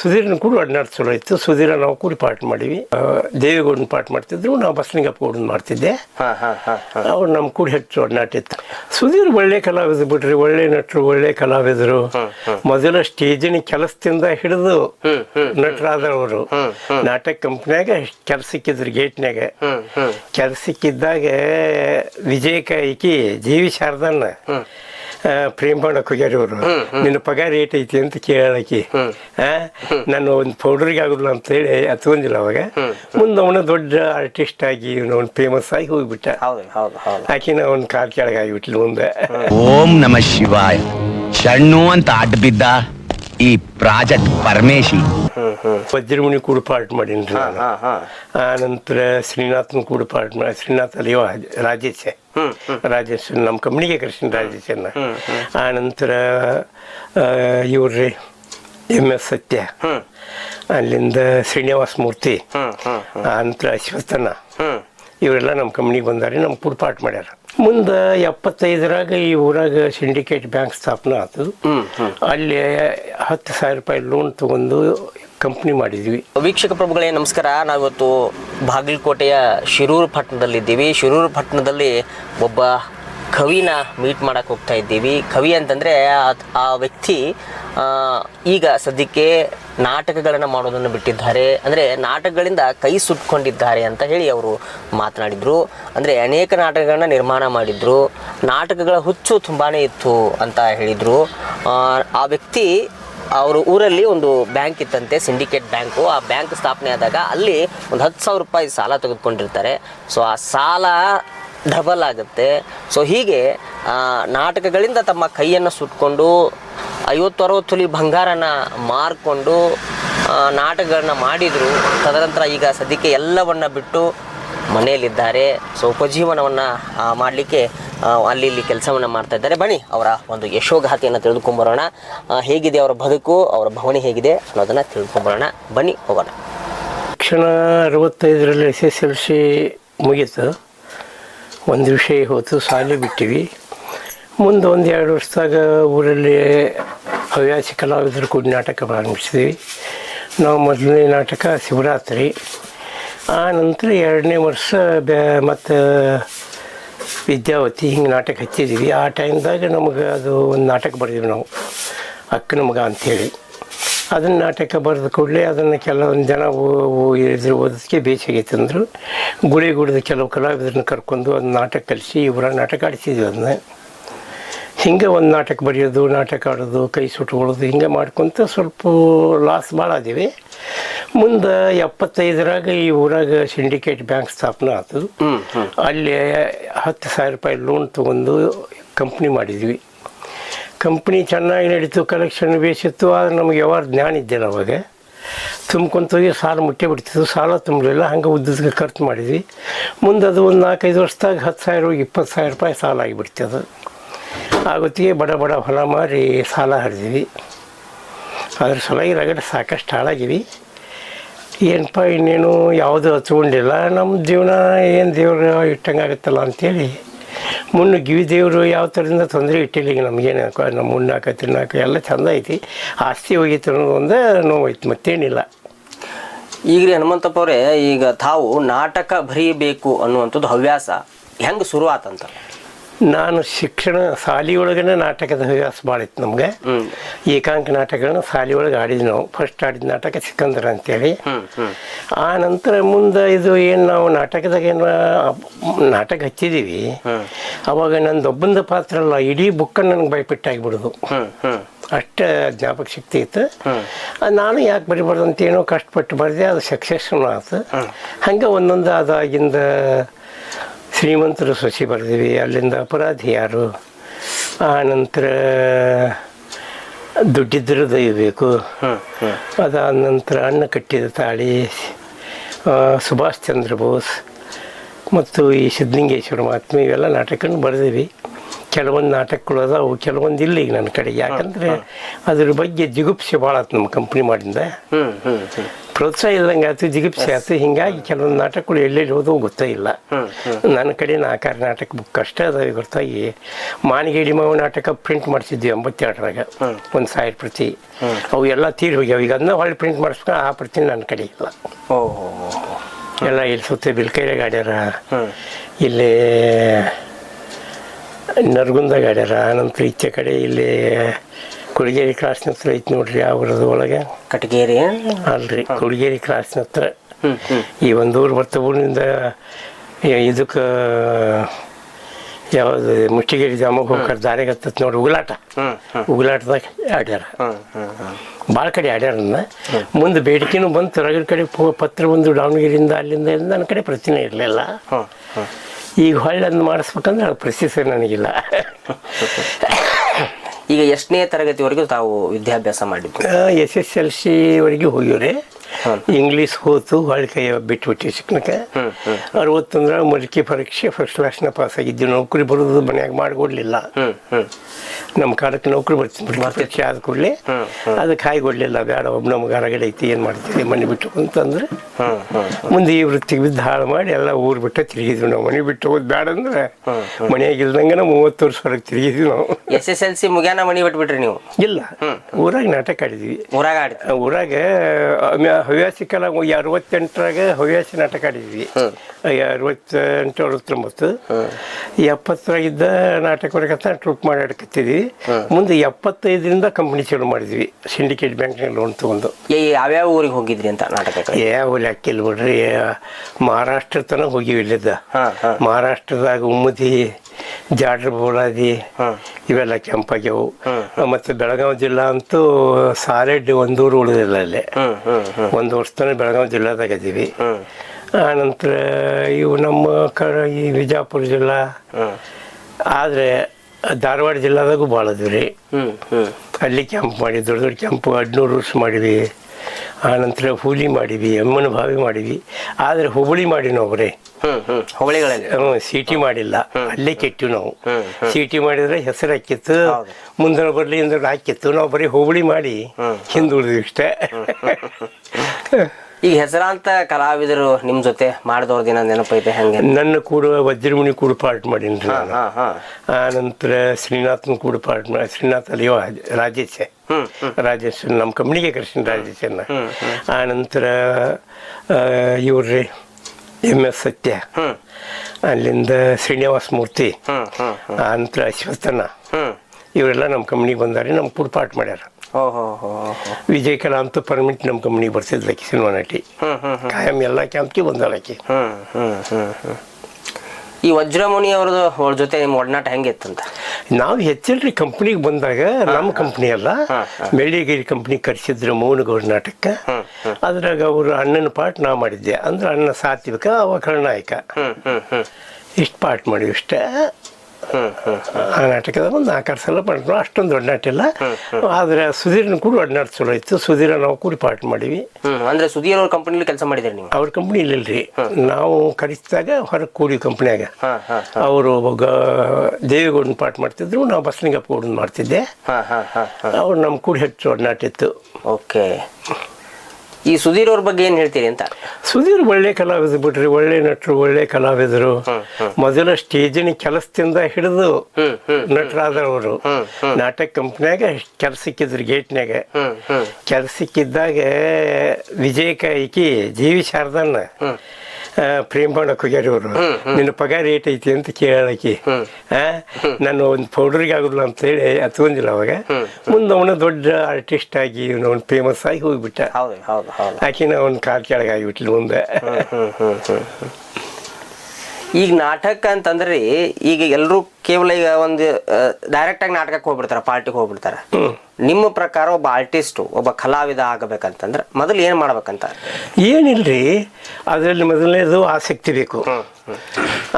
ಸುಧೀರನ ಕೂಡ ಒಡನಾಟ ಚಲೋ ಇತ್ತು. ಸುಧೀರ ನಾವು ಕೂಡಿ ಪಾಠ ಮಾಡಿವಿ. ದೇವೇಗೌಡನ ಪಾಠ ಮಾಡ್ತಿದ್ರು. ನಾವು ಬಸಲಿಂಗಪ್ಪ ಗೌಡನ್ ಮಾಡ್ತಿದ್ದೆ ಅವ್ರು ನಮ್ಮ ಕೂಡ ಹೆಚ್ಚು ಒಡನಾಟ ಇತ್ತು. ಸುಧೀರ್ ಒಳ್ಳೆ ಕಲಾವಿದ್ರು ಬಿಡ್ರಿ. ಒಳ್ಳೆ ನಟರು ಒಳ್ಳೆ ಕಲಾವಿದರು. ಮೊದಲ ಸ್ಟೇಜಿನ ಕೆಲಸದಿಂದ ಹಿಡಿದು ನಟರಾದವರು. ನಾಟಕ ಕಂಪ್ನಿಯಾಗ ಕೆಲಸಕ್ಕಿದ್ರು ಹ್ಮ್ ಕೆಲಸಕ್ಕಿದ್ದಾಗ ವಿಜಯಕ ಈಕಿ ಜೀವಿ ಶಾರದನ್ನ ಆ, ಪ್ರೇಮ್ ಮಾಡಕ್ ಹೋಗ್ಯಾರ ಅವರು ನಿನ್ನ ಪಗಾರ ಏಟ್ ಐತಿ ಅಂತ ಕೇಳಾಕಿ ನಾನು ಒಂದು ಪೌಡರ್ಗೆ ಆಗುದಿಲ್ಲ ಅಂತ ಹೇಳಿ ಹತ್ಕೊಂಡಿಲ್ಲ ಅವಾಗ. ಮುಂದೆ ಅವನ ದೊಡ್ಡ ಆರ್ಟಿಸ್ಟ್ ಆಗಿ ಅವನು ಫೇಮಸ್ ಆಗಿ ಹೋಗ್ಬಿಟ್ಟ. ಹೌದು ಹೌದು ಹೌದು. ಆಕಿನ ಅವ್ನ ಕಾಲ್ ಕೆಳಗೆ ಆಗಿಬಿಟ್ಲು ಮುಂದೆ. ಓಂ ನಮ ಶಿವಾಯ. ಶಣ್ಣು ಅಂತ ಆಟ ಬಿದ್ದ ಈ ಪ್ರಾಜೆಕ್ಟ್ ಪರಮೇಶಿ. ವಜ್ರಮುನಿ ಕೂಡ ಪಾರ್ಟ್ ಮಾಡೀನಿ ಆ ನಂತರ ಶ್ರೀನಾಥ್ನು ಕೂಡ ಪಾರ್ಟ್ ಮಾಡಿ ಶ್ರೀನಾಥ್ ಅಲ್ಲಿ ಇವ ರಾಜೇಶ್. ಹ್ಮ್ ರಾಜೇಶ್ ನಮ್ಮ ಕಂಪ್ನಿಗೆ ಕೃಷ್ಣ ರಾಜೇಶನ್ನ. ಆ ನಂತರ ಇವ್ರಿ ಎಂ ಎಸ್ ಸತ್ಯ. ಅಲ್ಲಿಂದ ಶ್ರೀನಿವಾಸ ಮೂರ್ತಿ. ಆನಂತರ ಹ್ಮ್ ಆ ನಂತರ ಅಶ್ವತ್ಥನ. ಇವರೆಲ್ಲ ನಮ್ಮ ಕಂಪ್ನಿಗೆ ಬಂದಾರೆ ನಮ್ಮ ಪುಡ್ಪಾಟ್ ಮಾಡ್ಯಾರ. ಮುಂದೆ ಎಪ್ಪತ್ತೈದರಾಗ ಈ ಊರಾಗ ಸಿಂಡಿಕೇಟ್ ಬ್ಯಾಂಕ್ ಸ್ಥಾಪನೆ ಆಯ್ತು ಅಲ್ಲಿ ಹತ್ತು ಸಾವಿರ ರೂಪಾಯಿ ಲೋನ್ ತಗೊಂಡು ಕಂಪ್ನಿ ಮಾಡಿದ್ವಿ. ವೀಕ್ಷಕ ಪ್ರಭುಗಳೇ, ನಮಸ್ಕಾರ. ನಾವಿವತ್ತು ಬಾಗಲಕೋಟೆಯ ಶಿರೂರು ಪಟ್ಟಣದಲ್ಲಿದ್ದೀವಿ. ಶಿರೂರು ಪಟ್ಟಣದಲ್ಲಿ ಒಬ್ಬ ಕವಿನ ಮೀಟ್ ಮಾಡಕ್ಕೆ ಹೋಗ್ತಾ ಇದ್ದೀವಿ. ಕವಿ ಅಂತಂದರೆ ಆ ವ್ಯಕ್ತಿ ಈಗ ಸದ್ಯಕ್ಕೆ ನಾಟಕಗಳನ್ನು ಮಾಡೋದನ್ನು ಬಿಟ್ಟಿದ್ದಾರೆ. ಅಂದರೆ ನಾಟಕಗಳಿಂದ ಕೈ ಸುಟ್ಕೊಂಡಿದ್ದಾರೆ ಅಂತ ಹೇಳಿ ಅವರು ಮಾತನಾಡಿದರು. ಅಂದರೆ ಅನೇಕ ನಾಟಕಗಳನ್ನ ನಿರ್ಮಾಣ ಮಾಡಿದರು. ನಾಟಕಗಳ ಹುಚ್ಚು ತುಂಬಾ ಇತ್ತು ಅಂತ ಹೇಳಿದರು. ಆ ವ್ಯಕ್ತಿ ಅವ್ರ ಊರಲ್ಲಿ ಒಂದು ಬ್ಯಾಂಕ್ ಇತ್ತಂತೆ ಸಿಂಡಿಕೇಟ್ ಬ್ಯಾಂಕು ಆ ಬ್ಯಾಂಕ್ ಸ್ಥಾಪನೆ ಆದಾಗ ಅಲ್ಲಿ ಒಂದು ಹತ್ತು ಸಾವಿರ ರೂಪಾಯಿ ಸಾಲ ತೆಗೆದುಕೊಂಡಿರ್ತಾರೆ. ಸೊ ಆ ಸಾಲ ಡಬಲ್ ಆಗುತ್ತೆ. ಸೊ ಹೀಗೆ ನಾಟಕಗಳಿಂದ ತಮ್ಮ ಕೈಯನ್ನು ಸುಟ್ಕೊಂಡು, ಐವತ್ತು, ಅರವತ್ತು ಬಂಗಾರನ ಮಾರ್ಕೊಂಡು ನಾಟಕಗಳನ್ನ ಮಾಡಿದರು. ತದನಂತರ ಈಗ ಸದ್ಯಕ್ಕೆ ಎಲ್ಲವನ್ನ ಬಿಟ್ಟು ಮನೆಯಲ್ಲಿದ್ದಾರೆ. ಸೊ ಉಪಜೀವನವನ್ನು ಮಾಡಲಿಕ್ಕೆ ಅಲ್ಲಿ ಇಲ್ಲಿ ಕೆಲಸವನ್ನು ಮಾಡ್ತಾ ಇದ್ದಾರೆ. ಬನ್ನಿ, ಅವರ ಒಂದು ಯಶೋಗಾಥೆಯನ್ನು ತಿಳಿದುಕೊಂಬರೋಣ ಹೇಗಿದೆ ಅವರ ಬದುಕು, ಅವರ ಭವನಿ ಹೇಗಿದೆ ಅನ್ನೋದನ್ನು ತಿಳ್ಕೊಂಬರೋಣ ಬನ್ನಿ, ಹೋಗೋಣ. ಶಿಕ್ಷಣ ಅರವತ್ತೈದರಲ್ಲಿ ಎಸ್ ಎಸ್ ಎಲ್ ಸಿ ಮುಗೀತು. ಒಂದು ವಿಷಯ ಹೋತು ಶಾಲೆ ಬಿಟ್ಟಿವಿ. ಮುಂದೆ ಒಂದು ಎರಡು ವರ್ಷದಾಗ ಊರಲ್ಲಿ ಹವ್ಯಾಸಿ ಕಲಾವಿದರು ಕೂಡ ನಾಟಕ ಪ್ರಾರಂಭಿಸಿದ್ವಿ. ನಾವು ಮೊದಲನೇ ನಾಟಕ ಶಿವರಾತ್ರಿ. ಆ ನಂತರ ಎರಡನೇ ವರ್ಷ ಬ್ಯಾ ಮತ್ತು ವಿದ್ಯಾವತಿ ಹಿಂಗೆ ನಾಟಕ ಹಚ್ಚಿದ್ವಿ. ಆ ಟೈಮ್ದಾಗ ನಮಗೆ ಅದು ಒಂದು ನಾಟಕ ಬರೆದಿವಿ ನಾವು. ಅಕ್ಕನ ಮಗ ಅಂಥೇಳಿ ಅದನ್ನು ನಾಟಕ ಬರೆದ ಕೂಡಲೇ ಅದನ್ನು ಕೆಲವೊಂದು ಜನ ಇದ್ರ ಓದೋದಕ್ಕೆ ಬೇಸಾಗೈತೆ ಅಂದರು. ಗುಡಿಗುಡದ ಕೆಲವು ಕಲಾವಿದರನ್ನ ಕರ್ಕೊಂಡು ಅದು ನಾಟಕ ಕಲಿಸಿ ಇವರ ನಾಟಕ ಆಡಿಸಿದ್ವಿ ಅದನ್ನ. ಹಿಂಗೆ ಒಂದು ನಾಟಕ ಬರೆಯೋದು ನಾಟಕ ಆಡೋದು ಕೈ ಸುಟ್ಕೊಳ್ಳೋದು ಹಿಂಗೆ ಮಾಡ್ಕೊತ ಸ್ವಲ್ಪ ಲಾಸ್ ಭಾಳ ಆದಿವಿ. ಮುಂದೆ ಎಪ್ಪತ್ತೈದರಾಗ ಈ ಊರಾಗ ಸಿಂಡಿಕೇಟ್ ಬ್ಯಾಂಕ್ ಸ್ಥಾಪನೆ ಆಯ್ತು ಅಲ್ಲಿ ಹತ್ತು ಸಾವಿರ ರೂಪಾಯಿ ಲೋನ್ ತೊಗೊಂಡು ಕಂಪ್ನಿ ಮಾಡಿದ್ವಿ. ಕಂಪ್ನಿ ಚೆನ್ನಾಗಿ ನಡೀತು ಕಲೆಕ್ಷನ್ ಬೇಸಿತ್ತು ಆದರೆ ನಮಗೆ ಯಾವಾಗ ಜ್ಞಾನ ಇದ್ದಿಲ್ಲ ಅವಾಗ. ತುಂಬ್ಕೊಂತೋಗಿ ಸಾಲ ಮುಟ್ಟೆ ಬಿಡ್ತಿತ್ತು ಸಾಲ ತುಂಬಲಿಲ್ಲ ಹಂಗೆ ಉದ್ದಕ್ಕೆ ಖರ್ಚು ಮಾಡಿದ್ವಿ. ಮುಂದೆ ಅದು ಒಂದು ನಾಲ್ಕೈದು ವರ್ಷದಾಗ ಹತ್ತು ಸಾವಿರ ಹೋಗಿ ಇಪ್ಪತ್ತು ಸಾವಿರ ರೂಪಾಯಿ ಸಾಲ ಆಗಿಬಿಡ್ತದೆ ಆಗೊತ್ತಿಗೆ ಬಡ ಬಡ ಹೊಲ ಮಾರಿ ಸಾಲ ಹರಿದೀವಿ. ಅದ್ರ ಸಲುವಾಗಿ ರಗಡೆ ಸಾಕಷ್ಟು ಹಾಳಾಗಿವಿ. ಏನಪ್ಪ, ಇನ್ನೇನು ಯಾವುದು ಹಚ್ಕೊಂಡಿಲ್ಲ ನಮ್ಮ ಜೀವನ ಏನು ದೇವ್ರು ಇಟ್ಟಂಗೆ ಆಗುತ್ತಲ್ಲ ಮುನ್ನು ಗಿವಿ ದೇವರು ಯಾವ ಥರದಿಂದ ತೊಂದರೆ ಇಟ್ಟಿಲ್ಲ ಈಗ ನಮಗೇನು ನಮ್ಮ ಮುನ್ನಾಕ ತಿನ್ನಾಕ ಎಲ್ಲ ಚಂದ ಐತಿ. ಆಸ್ತಿ ಹೋಗಿತ್ತು ಅನ್ನೋದು ಒಂದೇ ನೋವೈತಿ ಮತ್ತೇನಿಲ್ಲ. ಈಗ ರೀ ಹನುಮಂತಪ್ಪ ಅವರೇ, ಈಗ ತಾವು ನಾಟಕ ಬರೀಬೇಕು ಅನ್ನುವಂಥದ್ದು ಹವ್ಯಾಸ ಹೆಂಗೆ ಶುರು ನಾನು ಶಿಕ್ಷಣ ಶಾಲೆಯೊಳಗನೆ ನಾಟಕದ ಹವ್ಯಾಸ ಭಾಳ ಇತ್ತು ನಮ್ಗೆ. ಏಕಾಂಕ ನಾಟಕಗಳನ್ನ ಶಾಲೆಯೊಳಗೆ ಆಡಿದ್ವಿ ನಾವು. ಫಸ್ಟ್ ಆಡಿದ ನಾಟಕ ಸಿಕಂದರ ಅಂತೇಳಿ. ಆ ನಂತರ ಮುಂದೆ ಇದು ಏನು ನಾವು ನಾಟಕದಾಗ ಏನು ನಾಟಕ ಹಚ್ಚಿದ್ದೀವಿ ಅವಾಗ ನಂದು ಒಬ್ಬಂದ ಪಾತ್ರ ಅಲ್ಲ ಇಡೀ ಬುಕ್ಕನ್ನು ನನಗೆ ಭಯಪಟ್ಟಾಗಿಬಿಡೋದು ಹ್ಮ್ ಅಷ್ಟೇ ಜ್ಞಾಪಕ ಶಕ್ತಿ ಇತ್ತು. ನಾನು ಯಾಕೆ ಬರಿಬಾರ್ದು ಅಂತ ಏನೋ ಕಷ್ಟಪಟ್ಟು ಬರೆದೆ ಅದು ಸಕ್ಸಸ್ಫುಲ್ ಆಯ್ತು ಹಂಗೆ ಒಂದೊಂದು ಅದಾಗಿಂದ ಶ್ರೀಮಂತರು ಸೊಸಿ ಬರೆದಿವಿ ಅಲ್ಲಿಂದ ಅಪರಾಧಿ ಯಾರು ಆ ನಂತರ ದುಡ್ಡಿದ್ದರೂ ದಯಬೇಕು ಅದಾದ ನಂತರ ಅನ್ನ ಕಟ್ಟಿದ ತಾಳಿ ಸುಭಾಷ್ ಚಂದ್ರ ಬೋಸ್ ಮತ್ತು ಈ ಸಿದ್ಧಲಿಂಗೇಶ್ವರ ಮಹಾತ್ಮೆ ಇವೆಲ್ಲ ನಾಟಕನ ಬರೆದಿವಿ. ಕೆಲವೊಂದು ನಾಟಕಗಳು ಅದಾವು ಕೆಲವೊಂದು ಇಲ್ಲ ಈಗ ನನ್ನ ಕಡೆ. ಯಾಕಂದರೆ ಅದ್ರ ಬಗ್ಗೆ ಜಿಗುಪ್ಸೆ ಭಾಳ ಆಯ್ತು ನಮ್ಮ ಕಂಪ್ನಿ ಮಾಡಿಂದ. ಪ್ರೋತ್ಸಾಹ ಇಲ್ದಂಗೆ ಆಯ್ತು ಜಿಗುಪ್ಸೆ ಆಯ್ತು. ಹಿಂಗಾಗಿ ಕೆಲವೊಂದು ನಾಟಕಗಳು ಎಲ್ಲೆಲ್ಲಿ ಹೋದವು ಗೊತ್ತೇ ಇಲ್ಲ. ನನ್ನ ಕಡೆ ನಾಲ್ಕಾರು ನಾಟಕ ಬುಕ್ ಅಷ್ಟೇ ಅದಾವೆ ಹೊರತಾಗಿ. ಮಾನಿಗೇಡಿ ಮಾವು ನಾಟಕ ಪ್ರಿಂಟ್ ಮಾಡಿಸಿದ್ವಿ ಎಂಬತ್ತೆರಡರಾಗ. ಒಂದು ಸಾವಿರ ಪ್ರತಿ. ಅವು ಎಲ್ಲ ತೀರಿ ಹೋಗ್ಯಾವ. ಈಗ ಅದನ್ನ ಹೊಳ್ಳಿ ಪ್ರಿಂಟ್ ಮಾಡಿಸ್ಕೊಂಡು ಆ ಪ್ರತಿ ನನ್ನ ಕಡೆ ಇಲ್ಲ. ಎಲ್ಲ ಇಲ್ಲಿ ಸುತ್ತ ಬಿಲ್ಕೈರೆ ಗಾಡ್ಯಾರ ಇಲ್ಲಿ ನರ್ಗುಂದ ಗಾಡ್ಯಾರ ಆನಂತರ ಈಚೆ ಕಡೆ ಇಲ್ಲಿ ಕುಡಿಗೇರಿ ಕ್ರಾಸ್ನ ಹತ್ರ ಐತಿ ನೋಡ್ರಿ ಅವ್ರದ್ದು ಒಳಗೆ? ಕಟಗೇರಿ ಅಲ್ರಿ ಕುಳಿಗೇರಿ ಕ್ರಾಸ್ನ ಹತ್ರ. ಈ ಒಂದು ಊರು ಬರ್ತ ಊರಿನಿಂದ ಇದಕ್ಕೆ ಯಾವ್ದು ಮುಚ್ಚಿಗೇರಿ ಜಾಮಕ್ಕೆ ಹೋಗ್ತಾರೆ ದಾರಿಗೆ ಹತ್ತತ್ ನೋಡಿ ಉಗುಲಾಟ. ಉಗುಲಾಟದಾಗ ಆಡ್ಯಾರ. ಭಾಳ ಕಡೆ ಆಡ್ಯಾರನ್ನ ಮುಂದೆ ಬೇಡಿಕೆನೂ ಬಂತು ರಗಡ ಕಡೆ ಪತ್ರ ಬಂದು ದಾವಣಗೆರೆಯಿಂದ ಅಲ್ಲಿಂದ ನನ್ನ ಕಡೆ ಪ್ರಶ್ನೆ ಇರಲಿಲ್ಲ. ಈಗ ಹೊಳ್ಳಿ ಅದನ್ನ ಮಾಡಿಸ್ಬೇಕಂದ್ರೆ ಅದು ಪ್ರೊಸೀಸರ್ ನನಗಿಲ್ಲ. ಈಗ ಎಷ್ಟನೇ ತರಗತಿವರೆಗೂ ತಾವು ವಿದ್ಯಾಭ್ಯಾಸ ಮಾಡಿದ್ದು? ಎಸ್ ಎಸ್ ಎಲ್ ಸಿವರೆಗೆ ಹೋಗಿವ್ರಿ. ಇಂಗ್ಲೀಷ್ ಹೋತು ಹೊಳ್ಳಿ ಕೈ ಬಿಟ್ಬಿಟ್ಟು ಶಿಕ್ಷಣಕ್ಕೆ ಅರವತ್ತಂದ್ರೆ ಮಡಿಕೆ ಪರೀಕ್ಷೆ ಫಸ್ಟ್ ಕ್ಲಾಸ್ನ ಪಾಸ್ ಆಗಿದ್ದು ನೌಕರಿ ಬರೋದು ಮನೆಯಾಗ ಮಾಡಿಕೊಡ್ಲಿಲ್ಲ. ನಮ್ಮ ಕಾಲಕ್ಕೆ ನೌಕರಿ ಬರ್ತೀನಿ ಪರೀಕ್ಷೆ ಆದ ಕೂಡಲೇ ಅದಕ್ಕೆ ಹಾಯ್ ಕೊಡಲಿಲ್ಲ. ಬೇಡ ಒಬ್ಬ ನಮ್ಗೆ ಹೊರಗಡೆ ಐತಿ ಏನು ಮಾಡ್ತೀವಿ ಮನೆ ಬಿಟ್ಟು ಅಂತಂದ್ರೆ ಮುಂದೆ ಈ ವೃತ್ತಿಗೆ ಬಿದ್ದು ಹಾಳು ಮಾಡಿ ಎಲ್ಲ ಊರು ಬಿಟ್ಟು ತಿರುಗಿದ್ವಿ ನಾವು. ಮನೆ ಬಿಟ್ಟು ಹೋಗೋದು ಬೇಡ ಅಂದ್ರೆ ಮನೆಯಾಗ ಇಲ್ದಂಗೆ ಮೂವತ್ತು ವರ್ಷ ಹೊರಗೆ ತಿರುಗಿದ್ವಿ ನಾವು. ಎಸ್ ಎಸ್ ಎಲ್ ಸಿ ಮುಗಿಯಾನ ಮನೆ ಬಿಟ್ಬಿಟ್ರಿ ನೀವು? ಇಲ್ಲ. ಊರಾಗ ನಾಟಕ ಆಡಿದ್ವಿ. ಊರಾಗ ಆಡಿ ಊರಾಗ ಊರಾಗ ಆಮ್ಯಾ ಹವ್ಯಾಸಿ ಕಲಾ ಈ ಅರವತ್ತೆಂಟರಾಗ ಹವ್ಯಾಸಿ ನಾಟಕ ಆಡಿದ್ವಿ ಅರವತ್ತೆಂಟು ಅರವತ್ತೊಂಬತ್ತು ಎಪ್ಪತ್ತರಾಗಿದ್ದ ನಾಟಕವರೆಗೆ ಟ್ರೂಪ್ ಮಾಡಿ ಆಡ್ಕತ್ತಿದ್ವಿ ಮುಂದೆ ಎಪ್ಪತ್ತೈದರಿಂದ ಕಂಪ್ನಿ ಚಾಲು ಮಾಡಿದ್ವಿ. ಸಿಂಡಿಕೇಟ್ ಬ್ಯಾಂಕ್ನಾಗ ಲೋನ್ ತೊಗೊಂಡು. ಯಾವ್ಯಾವ ಊರಿಗೆ ಹೋಗಿದ್ರಿ ಅಂತ ನಾಟಕ ಯಾವ ಊರಿಗೆ ಹಾಕಿಲ್ಲ ಬಿಡ್ರಿ? ಮಹಾರಾಷ್ಟ್ರ ತನಕ ಹೋಗಿವಿ ಇಲ್ಲಿದ್ದ. ಮಹಾರಾಷ್ಟ್ರದಾಗ ಉಮ್ಮದಿ ಜಾಡ್ರ ಬೋಳಾದಿ ಇವೆಲ್ಲ ಕೆಂಪಾಗ್ಯವು ಮತ್ತೆ ಬೆಳಗಾವಿ ಜಿಲ್ಲಾ ಅಂತೂ ಸಾಲಿಡ್ ಒಂದೂರು ಉಳಿದಿಲ್ಲ ಅಲ್ಲಿ. ಒಂದು ವರ್ಷ ತನಕ ಬೆಳಗಾವಿ ಜಿಲ್ಲಾದಾಗ ಇದೀವಿ ಆನಂತರ ಇವು ನಮ್ಮ ಕ ಈ ವಿಜಾಪುರ ಜಿಲ್ಲಾ. ಆದ್ರೆ ಧಾರವಾಡ ಜಿಲ್ಲಾದಾಗೂ ಭಾಳ ಅದಿವಿ ರೀ ಅಲ್ಲಿ ಕ್ಯಾಂಪ್ ಮಾಡಿ ದೊಡ್ಡ ದೊಡ್ಡ ಕೆಂಪು ಹದಿನೂರು ವರ್ಷ ಮಾಡಿವಿ ಆನಂತರ ಹುಲಿ ಮಾಡಿವಿ ಅಮ್ಮನ ಬಾವಿ ಮಾಡಿವಿ ಆದ್ರೆ ಹುಬ್ಬಳ್ಳಿ ಮಾಡಿ ನಾವು ಬರೀ ಹ್ಮ್ ಹ್ಮ್. ಹುಬ್ಬಳ್ಳಿಗಳಲ್ಲಿ ಹ್ಞೂ ಸಿಟಿ ಮಾಡಿಲ್ಲ. ಅಲ್ಲೇ ಕೆಟ್ಟಿವಿ ನಾವು. ಸಿಟಿ ಮಾಡಿದ್ರೆ ಹೆಸರು ಹಾಕಿತ್ತು. ಮುಂದಿನ ಬರಲಿ ಅಂದ್ರೆ ಹಾಕಿತ್ತು. ನಾವು ಬರೀ ಹುಬ್ಳಿ ಮಾಡಿ ಹಿಂದುಳಿದ್ವಿ ಇಷ್ಟೇ. ಈಗ ಹೆಸರಾಂತ ಕಲಾವಿದರು ನಿಮ್ ಜೊತೆ ಮಾಡಿದವ್ರ ದಿನ ನೆನಪೈತೆ ಹೆಂಗೆ? ನನ್ನ ಕೂಡ ವಜ್ರಮುನಿ ಕೂಡ ಪಾರ್ಟ್ ಮಾಡೀನಿ ಆ ನಂತರ ಶ್ರೀನಾಥನ್ ಕೂಡ ಪಾರ್ಟ್ ಮಾಡಿ ಶ್ರೀನಾಥ್ ಅಲ್ಲಿಯೋ ರಾಜೇಶ್. ಹ್ಮ್ ರಾಜೇಶ್ ನಮ್ಮ ಕಂಪ್ನಿಗೆ ಕರ್ಸಿನ ರಾಜೇಶನ್ನ ಆನಂತರ ಇವ್ರಿ ಎಂ ಎಸ್ ಸತ್ಯ. ಅಲ್ಲಿಂದ ಶ್ರೀನಿವಾಸ ಮೂರ್ತಿ. ಆನಂತರ ಅಶ್ವತ್ಥನ. ಹ್ಮ್ ಇವರೆಲ್ಲ ನಮ್ಮ ಕಂಪ್ನಿಗೆ ಬಂದಾರೆ ನಮ್ಮ ಪಾರ್ಟ್ ಮಾಡ್ಯಾರ. ವಿಜಯ್ ಕಲಾ ಅಂತ ಪರ್ಮಿಟ್ ನಮ್ಮ ಕಂಪ್ನಿಗೆ ಬರ್ತಿದ್ಲಕ್ಕಿ ಸಿನಿಮಾ ನಟಿ. ಕಾಯಂ ಎಲ್ಲ ಕ್ಯಾಂಪ್ಗೆ ಬಂದಾಳಕ್ಕೆ ಈ ವಜ್ರಮುನಿ ಅವ್ರದ್ದು ಅವ್ರ ಜೊತೆ ನಿಮ್ಮ ಒಡನಾಟ ಅಂತ ನಾವು ಹೆಚ್ಚಲ್ರಿ ಕಂಪ್ನಿಗೆ ಬಂದಾಗ ನಮ್ಮ ಕಂಪ್ನಿ ಅಲ್ಲ ಮೇಳಿಗಿರಿ ಕಂಪ್ನಿ ಕರೆಸಿದ್ರು ಮೌನ ನಾಟಕ. ಅದ್ರಾಗ ಅವರು ಅಣ್ಣನ ಪಾಠ ನಾ ಮಾಡಿದ್ದೆ. ಅಂದ್ರೆ ಅಣ್ಣ ಸಾತ್ವಿಕ ಅವ ಹ್ಮ್ ಇಷ್ಟು ಪಾಠ ಮಾಡಿವಿ ಇಷ್ಟೇ ಆ ನಾಟಕದಾಗ ಒಂದು ನಾಲ್ಕಾರು ಸಲ ಮಾಡಿದ್ರು. ಅಷ್ಟೊಂದು ಒಡನಾಟ ಇಲ್ಲ ಆದ್ರೆ ಸುಧೀರ್ನ ಕೂಡ ಒಡನಾಟ ಚಲೋ ಇತ್ತು. ಸುಧೀರ ನಾವು ಕೂಡಿ ಪಾರ್ಟ್ ಮಾಡಿವಿ. ಅಂದ್ರೆ ಸುಧೀರ್ ಅವ್ರ ಕಂಪನಿಲಿ ಕೆಲಸ ಮಾಡಿದ್ರೆ ನೀವು? ಅವ್ರ ಕಂಪನಿ ಇಲ್ಲಿಲ್ರಿ. ನಾವು ಕರೆಸಿದಾಗ ಹೊರಗೆ ಕೂಡಿ ಕಂಪ್ನಿಯಾಗ ಅವರು ಒಬ್ಬ ದೇವೇಗೌಡನ ಪಾಠ ಮಾಡ್ತಿದ್ರು. ನಾವು ಬಸಲಿಂಗಪ್ಪ ಗೌಡನ್ ಮಾಡ್ತಿದ್ದೆ. ಅವ್ರು ನಮ್ಮ ಕೂಡ ಹೆಚ್ಚು ಒಡನಾಟಿತ್ತು ಓಕೆ. ಈ ಸುಧೀರ್ ಅವ್ರ ಬಗ್ಗೆ ಏನ್ ಹೇಳ್ತೀರಿ ಅಂತ? ಸುಧೀರ್ ಒಳ್ಳೆ ಕಲಾವಿದ್ರು ಬಿಟ್ರಿ ಒಳ್ಳೆ ನಟರು ಒಳ್ಳೆ ಕಲಾವಿದರು. ಮೊದಲ ಸ್ಟೇಜಿನ ಕೆಲಸದಿಂದ ಹಿಡಿದು ನಟರಾದವರು. ನಾಟಕ ಕಂಪ್ನಿಯಾಗ ಕೆಲಸಕ್ಕಿದ್ರು ಕೆಲಸ ಕೆಲಸಕ್ಕಿದ್ದಾಗ ವಿಜಯಕಾಯಿಕಿ ಜೀವಿ ಶಾರದನ್ನ ಆ, ಪ್ರೇಮ್ ಮಾಡಕ್ ಹೋಗ್ಯಾರ ಇವರು ನಿನ್ನ ಪಗಾರ ಏಟ್ ಐತಿ ಅಂತ ಕೇಳಕಿ ನಾನು ಒಂದು ಪೌಡರ್ಗೆ ಆಗುದಿಲ್ಲ ಅಂತ ಹೇಳಿ ಹತ್ಕೊಂಡಿಲ್ಲ ಅವಾಗ. ಮುಂದೆ ಅವನ ದೊಡ್ಡ ಆರ್ಟಿಸ್ಟ್ ಆಗಿ ಅವನು ಫೇಮಸ್ ಆಗಿ ಹೋಗ್ಬಿಟ್ಟ. ಆಕಿನ ಅವನ ಕಾಲ್ ಕೆಳಗೆ ಆಗಿಬಿಟ್ಲು ಮುಂದೆ. ಈಗ ನಾಟಕ ಅಂತಂದ್ರೆ ಈಗ ಎಲ್ಲರೂ ಕೇವಲ ಈಗ ಒಂದು ಡೈರೆಕ್ಟ್ ಆಗಿ ನಾಟಕಕ್ಕೆ ಹೋಗ್ಬಿಡ್ತಾರ ಪಾರ್ಟಿಗೆ ಹೋಗ್ಬಿಡ್ತಾರ. ನಿಮ್ಮ ಪ್ರಕಾರ ಒಬ್ಬ ಆರ್ಟಿಸ್ಟ್ ಒಬ್ಬ ಕಲಾವಿದ ಆಗಬೇಕಂತಂದ್ರೆ ಮೊದಲು ಏನ್ ಮಾಡ್ಬೇಕಂತ? ಏನಿಲ್ರಿ ಅದರಲ್ಲಿ ಮೊದಲನೇದು ಆಸಕ್ತಿ ಬೇಕು.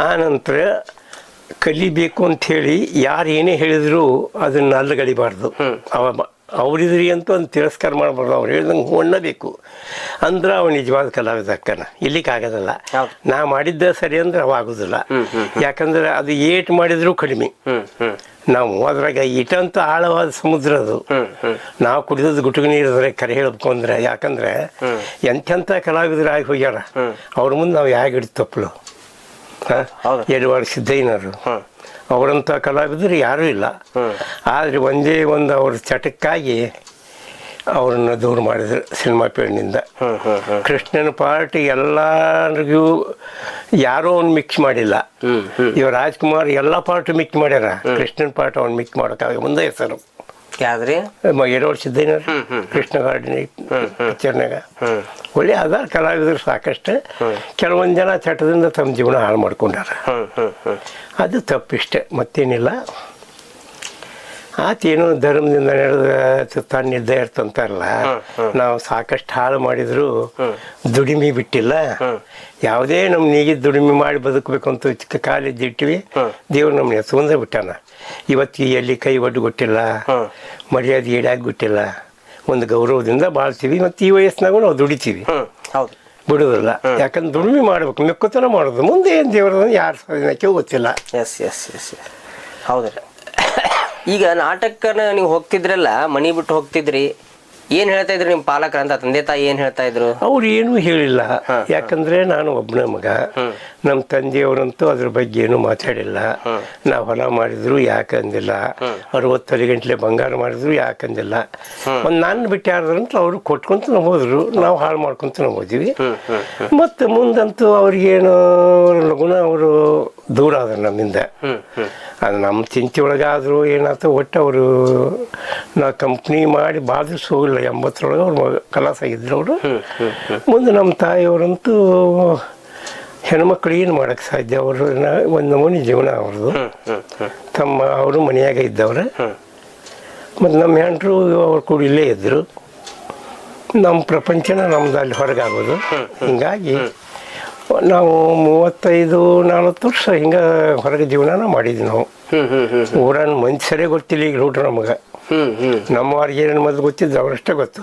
ಆ ನಂತರ ಕಲಿಬೇಕು ಅಂತ ಹೇಳಿ ಯಾರು ಏನೇ ಹೇಳಿದ್ರು ಅದನ್ನ ಅಲ್ಲಗಡಿಬಾರ್ದು ಅವ ಅವ್ರಿದ್ರಿ ಅಂತ ಒಂದು ತಿರಸ್ಕಾರ ಮಾಡಬಾರ್ದು. ಅವ್ರು ಹೇಳ್ದಂಗೆ ಹೊಣ್ಣಬೇಕು. ಅಂದ್ರೆ ಅವ್ನು ನಿಜವಾದ ಕಲಾವಿದ ಅಕ್ಕನ ಇಲ್ಲಿಕ್ಕಾಗೋದಲ್ಲ. ನಾ ಮಾಡಿದ್ದ ಸರಿ ಅಂದ್ರೆ ಅವ ಆಗೋದಿಲ್ಲ. ಯಾಕಂದ್ರೆ ಅದು ಏಟ್ ಮಾಡಿದ್ರು ಕಡಿಮೆ. ನಾವು ಅದ್ರಾಗ ಇಟಂತ ಆಳವಾದ ಸಮುದ್ರ ಅದು. ನಾವು ಕುಡಿದದ್ದು ಗುಟುಕು ನೀರಿದ್ರೆ ಕರೆ ಹೇಳಬೇಕು ಅಂದ್ರೆ ಯಾಕಂದ್ರೆ ಎಂಥೆಂಥ ಕಲಾವಿದರಾಗಿ ಹೋಗ್ಯಾರ. ಅವ್ರ ಮುಂದೆ ನಾವು ಯಾಕೆ ಹಿಡಿದು ತಪ್ಪಲು. ಎಡವಾಡ ಸಿದ್ದಯ್ಯನವರು ಅವರಂಥ ಕಲಾವಿದರು ಯಾರೂ ಇಲ್ಲ. ಆದರೆ ಒಂದೇ ಒಂದು ಅವ್ರ ಚಟಕ್ಕಾಗಿ ಅವ್ರನ್ನ ದೂರ ಮಾಡಿದ್ರು ಸಿನಿಮಾ ಫೀಲ್ಡ್ನಿಂದ ಹ್ಮ್ ಕೃಷ್ಣನ ಪಾರ್ಟಿ ಎಲ್ಲರಿಗೂ ಯಾರೋ ಅವ್ನು ಮಿಕ್ಸ್ ಮಾಡಿಲ್ಲ. ಇವ ರಾಜ್ಕುಮಾರ್ ಎಲ್ಲ ಪಾರ್ಟ್ ಮಿಕ್ಸ್ ಮಾಡ್ಯಾರ. ಕೃಷ್ಣನ ಪಾರ್ಟ್ ಅವ್ನು ಮಿಕ್ಸ್ ಮಾಡೋಕ್ಕಾಗ ಮುಂದೆ ಹೆಸರು. ಯಾವ್ದ್ರಿ ಎರಡು ಸಿದ್ದೇನವ್ರು ಕೃಷ್ಣ ಗಾರ್ಡನ್ ಪಿಕ್ಚರ್ನಾಗ. ಒಳ್ಳೆ ಅದ ಕಲಾವಿದರು ಸಾಕಷ್ಟು. ಕೆಲವೊಂದು ಜನ ಚಟದಿಂದ ತಮ್ಮ ಜೀವನ ಹಾಳು ಮಾಡ್ಕೊಂಡಾರ. ಅದು ತಪ್ಪಿಷ್ಟೆ ಮತ್ತೇನಿಲ್ಲ. ಆತೇನು ಧರ್ಮದಿಂದ ನಡೆದ ತನ್ನಿದ್ದ ಇರ್ತಂತಾರಲ್ಲ ನಾವು ಸಾಕಷ್ಟು ಹಾಳು ಮಾಡಿದ್ರು ದುಡಿಮೆ ಬಿಟ್ಟಿಲ್ಲ. ಯಾವುದೇ ನಮ್ಮ ನೀಗಿ ದುಡಿಮೆ ಮಾಡಿ ಬದುಕಬೇಕು ಅಂತ ಚಿಕ್ಕ ಕಾಲೇಜ್ ಇಟ್ಟಿವಿ ದೇವ್ರು ನಮ್ಮನ್ನ ಎತ್ಕೊಂಡೇ ಬಿಟ್ಟಾನ. ಇವತ್ತು ಎಲ್ಲಿ ಕೈ ಒಡ್ಡು ಕೊಟ್ಟಿಲ್ಲ ಮರ್ಯಾದೆ ಈಡಾಗಿ ಬಿಟ್ಟಿಲ್ಲ. ಒಂದು ಗೌರವದಿಂದ ಬಾಳ್ತೀವಿ ಮತ್ತು ಈ ವಯಸ್ಸಿನಾಗೂ ನಾವು ದುಡಿತೀವಿ. ಹೌದು. ಬಿಡೋದಿಲ್ಲ. ಯಾಕಂದ್ರೆ ದುಡಿಮೆ ಮಾಡ್ಬೇಕು ಮೆಕ್ಕುತನ ಮಾಡೋದು. ಮುಂದೆ ಏನು ದೇವ್ರ ಯಾರು ಸಾಧನಕ್ಕೆ ಗೊತ್ತಿಲ್ಲ ಎಸ್ ಎಸ್ ಎಸ್ ಹೌದ್ರಿ ಈಗ ನಾಟಕನ ನೀವು ಹೋಗ್ತಿದ್ರಲ್ಲ ಮನಿ ಬಿಟ್ಟು ಹೋಗ್ತಿದ್ರಿ ಏನ್ ಹೇಳ್ತಾ ಇದ್ರು ನಿಮ್ ಪಾಲಕರ ಅಂತ ತಂದೆ ತಾಯಿ ಏನ್ ಹೇಳ್ತಾ ಇದ್ರು? ಅವ್ರು ಏನೂ ಹೇಳಿಲ್ಲ. ಯಾಕಂದ್ರೆ ನಾನು ಒಬ್ಬನೇ ಮಗ. ನಮ್ಮ ತಂದೆಯವರಂತೂ ಅದ್ರ ಬಗ್ಗೆ ಏನು ಮಾತಾಡಿಲ್ಲ. ನಾವು ಹೊಲ ಮಾಡಿದ್ರು ಯಾಕಂದಿಲ್ಲ ಅರವತ್ತೈದು ಗಂಟ್ಲೆ ಬಂಗಾರ ಮಾಡಿದ್ರು ಯಾಕಂದಿಲ್ಲ ಒಂದು ನಾನು ಬಿಟ್ಟು ಯಾರಂತ ಅವರು ಕೊಟ್ಕೊಂತ ನಾವು ಹೋದ್ರು. ನಾವು ಹಾಳು ಮಾಡ್ಕೊಂತ ನಾವು ಹೋದ್ವಿ. ಮತ್ತು ಮುಂದಂತೂ ಅವ್ರಿಗೇನು ಲಗುನ ಅವರು ದೂರ ಅದ ನಮ್ಮಿಂದ ಅದು ನಮ್ಮ ಚಿಂತೆ ಒಳಗಾದರೂ ಏನಾಯ್ತು ಒಟ್ಟು ಅವರು ನಾ ಕಂಪ್ನಿ ಮಾಡಿ ಬಾದಿಸ್ ಹೋಗಿಲ್ಲ ಎಂಬತ್ತರೊಳಗೆ ಅವ್ರು ಕಲಾಸ ಆಗಿದ್ರು ಅವರು. ಮುಂದೆ ನಮ್ಮ ತಾಯಿಯವರಂತೂ ಹೆಣ್ಮಕ್ಳು ಏನು ಮಾಡೋಕ್ಕೆ ಸಾಧ್ಯ? ಅವರು ಒಂದು ನಮೂನಿ ಜೀವನ ಅವ್ರದ್ದು. ತಮ್ಮ ಅವರು ಮನೆಯಾಗ ಇದ್ದವ್ರೆ. ಮತ್ತು ನಮ್ಮ ಹೆಂಡರು ಅವ್ರ ಕೂಡ ಇಲ್ಲೇ ಇದ್ದರು ನಮ್ಮ ಪ್ರಪಂಚನ ನಮ್ದು ಅಲ್ಲಿ ಹೊರಗಾಗೋದು. ಹಿಂಗಾಗಿ ನಾವು ಮೂವತ್ತೈದು ನಲ್ವತ್ತು ವರ್ಷ ಹಿಂಗೆ ಹೊರಗೆ ಜೀವನನ ಮಾಡಿದ್ವಿ ನಾವು. ಊರನ್ ಊರನ್ನ ಮನುಷ್ಯರೇ ಗೊತ್ತಿಲ್ಲ ಈಗ ರೂಟ್ ನಮಗೆ. ನಮ್ಮವ್ರಿಗೆ ಏನೇನು ಮೊದಲು ಗೊತ್ತಿದ್ದು ಅವರಷ್ಟೇ ಗೊತ್ತು.